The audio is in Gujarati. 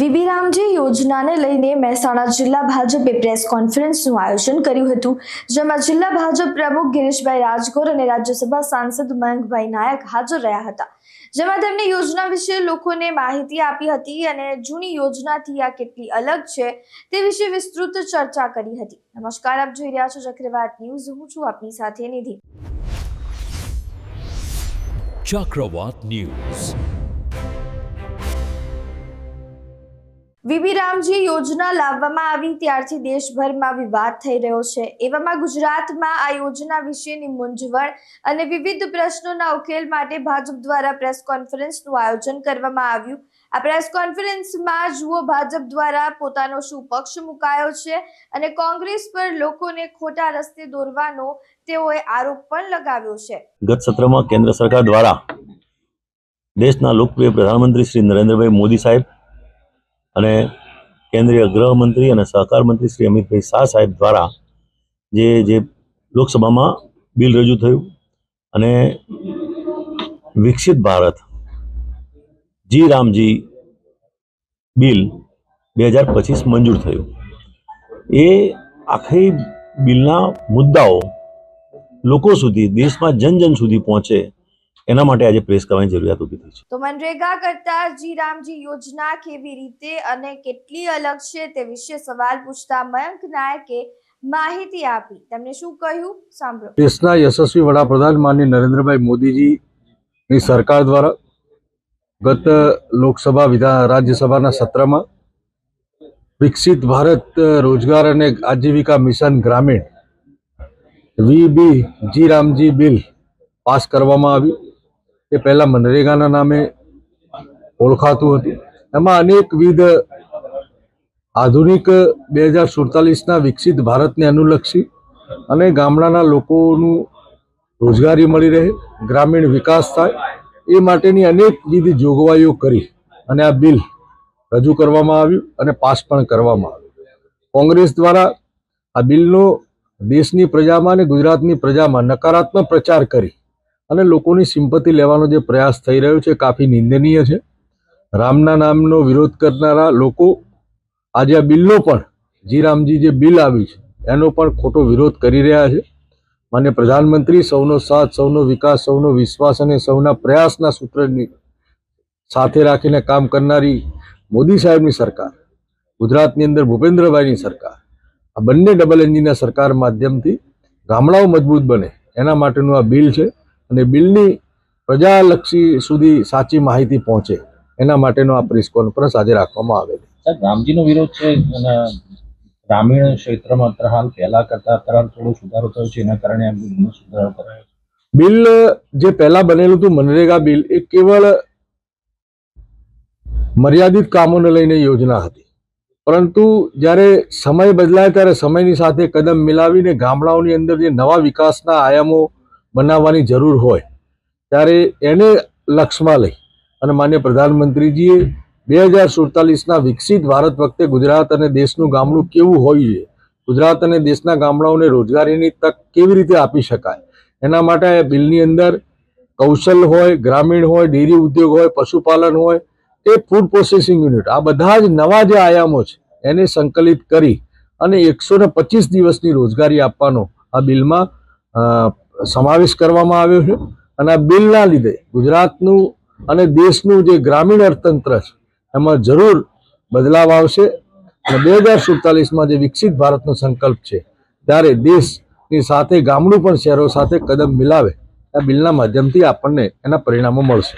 વીબી રામજી યોજનાને લઈને મહેસાણા જિલ્લા ભાજપે પ્રેસ કોન્ફરન્સનું આયોજન કર્યું હતું, જેમાં જિલ્લા ભાજપ પ્રમુખ ગિરીશભાઈ રાજગોર અને રાજ્યસભા સાંસદ મયંકભાઈ નાયક હાજર રહ્યા હતા. જેમાં તેમણે યોજના વિશે લોકોને માહિતી આપી હતી અને જૂની યોજનાથી આ કેટલી અલગ છે તે વિશે વિસ્તૃત ચર્ચા કરી હતી. નમસ્કાર, આપ જોઈ રહ્યા છો ચક્રવાત ન્યૂઝ. હું છું આપની સાથે નિધિ. ચક્રવાત News. વીબી રામજી યોજના લાવવામાં આવી ત્યારથી દેશભરમાં વિવાદ થઈ રહ્યો છે. એવામાં ગુજરાતમાં આ યોજના વિશેની મૂંઝવણ અને વિવિધ પ્રશ્નોના ઉકેલ માટે ભાજપ દ્વારા પ્રેસ કોન્ફરન્સનું આયોજન કરવામાં આવ્યું. આ પ્રેસ કોન્ફરન્સમાં જુઓ, ભાજપ દ્વારા પોતાનો શું પક્ષ મુકાયો છે અને કોંગ્રેસ પર લોકોને ખોટા રસ્તે દોરવાનો તેઓએ આરોપ પણ લગાવ્યો છે. ગત સત્રમાં કેન્દ્ર સરકાર દ્વારા દેશના લોકપ્રિય પ્રધાનમંત્રી શ્રી નરેન્દ્રભાઈ મોદી સાહેબ અને કેન્દ્રીય ગૃહમંત્રી અને સહકાર મંત્રી શ્રી અમિતભાઈ શાહ સાહેબ દ્વારા જે જે લોકસભામાં બિલ રજૂ થયું અને વિકસિત ભારત, જી રામજી બિલ બે હજાર પચીસ મંજૂર થયું. એ આખી બિલના મુદ્દાઓ લોકો સુધી, દેશમાં જન જન સુધી પહોંચે એના માટે આજે પ્રેસ કરવાની જરૂરિયાત ઊભી થઈ છે. તો મનરેગા કરતા જી રામજી યોજના કેવી રીતે અને કેટલી અલગ છે તે વિશે સવાલ પૂછતા મયંક નાયકે માહિતી આપી. તેમણે શું કહ્યું? સાંભળો. દેશના યશસ્વી વડાપ્રધાન માનની નરેન્દ્રભાઈ મોદીજીની સરકાર દ્વારા ગત લોકસભા વિધાન રાજ્યસભાના સત્રમાં વિકસિત ભારત રોજગાર અને આજીવિકા મિશન ગ્રામીણ VB G Ramji bill pass કરવામાં આવ્યું. તે પહેલાં મનરેગાના નામે ઓળખાતું હતું. એમાં અનેકવિધ આધુનિક બે હજાર સુડતાલીસના વિકસિત ભારતને અનુલક્ષી અને ગામડાના લોકોનું રોજગારી મળી રહે, ગ્રામીણ વિકાસ થાય, એ માટેની અનેકવિધ જોગવાઈઓ કરી અને આ બિલ રજૂ કરવામાં આવ્યું અને પાસ પણ કરવામાં આવ્યું. કોંગ્રેસ દ્વારા આ બિલનો દેશની પ્રજામાં અને ગુજરાતની પ્રજામાં નકારાત્મક પ્રચાર કરી અને લોકોની સિમ્પતિ લેવાનો જે પ્રયાસ થઈ રહ્યો છે કાફી નિંદનીય છે. રામના નામનો વિરોધ કરનારા લોકો આજે આ બિલનો પણ, જી રામજી જે બિલ આવ્યું છે, એનો પણ ખોટો વિરોધ કરી રહ્યા છે. માન્ય પ્રધાનમંત્રી, સૌનો સાથ, સૌનો વિકાસ, સૌનો વિશ્વાસ અને સૌના પ્રયાસના સૂત્રની સાથે રાખીને કામ કરનારી મોદી સાહેબની સરકાર, ગુજરાતની અંદર ભૂપેન્દ્રભાઈની સરકાર, આ બંને ડબલ એન્જિનના સરકાર માધ્યમથી ગામડાઓ મજબૂત બને, એના માટેનું આ બિલ છે. અને બિલની પ્રજાલક્ષી સુધી સાચી માહિતી પહોંચે. એના માટેનો આ પ્રેસ કોન્ફરન્સ આજે રાખવામાં આવેલી. રામજીનો વિરોધ છે અને ગ્રામીણ ક્ષેત્રમાં અત્યારે હાલ પહેલા કરતા અત્યારે થોડો સુધારો થયો છે એના કારણે આ બિલનો સુધારો કરાયો બિલ જે પહેલા બનેલું હતું મનરેગા બિલ એ કેવળ મર્યાદિત કામોને લઈને યોજના હતી. પરંતુ જ્યારે સમય બદલાય ત્યારે સમયની સાથે કદમ મિલાવીને ગામડાઓની અંદર જે નવા વિકાસના આયામો બનાવવાની જરૂર હોય, ત્યારે એને લક્ષમાં લઈ. અને માન્ય પ્રધાનમંત્રીજીએ બે હજાર સુડતાલીસના વિકસિત ભારત વખતે ગુજરાત અને દેશનું ગામડું કેવું હોવું જોઈએ? ગુજરાત અને દેશના ગામડાઓને રોજગારીની તક કેવી રીતે આપી શકાય? એના માટે બિલની અંદર કૌશલ હોય, ગ્રામીણ હોય, ડેરી ઉદ્યોગ હોય, પશુપાલન હોય, એ ફૂડ પ્રોસેસિંગ યુનિટ આ બધા જ નવા જે આયામો છે, એને સંકલિત કરી અને એકસો ને પચીસ દિવસની રોજગારી આપવાનો આ બિલમાં સમાવેશ કરવામાં આવ્યો છે અને આ બિલના લીધે ગુજરાતનું અને દેશનું જે ગ્રામીણ અર્થતંત્ર છે, એમાં જરૂર બદલાવ આવશે. અને બે હજાર સુડતાલીસમાં જે વિકસિત ભારતનો સંકલ્પ છે, ત્યારે દેશની સાથે ગામડું પણ શહેરો સાથે કદમ મિલાવે, આ બિલના માધ્યમથી આપણને એના પરિણામો મળશે.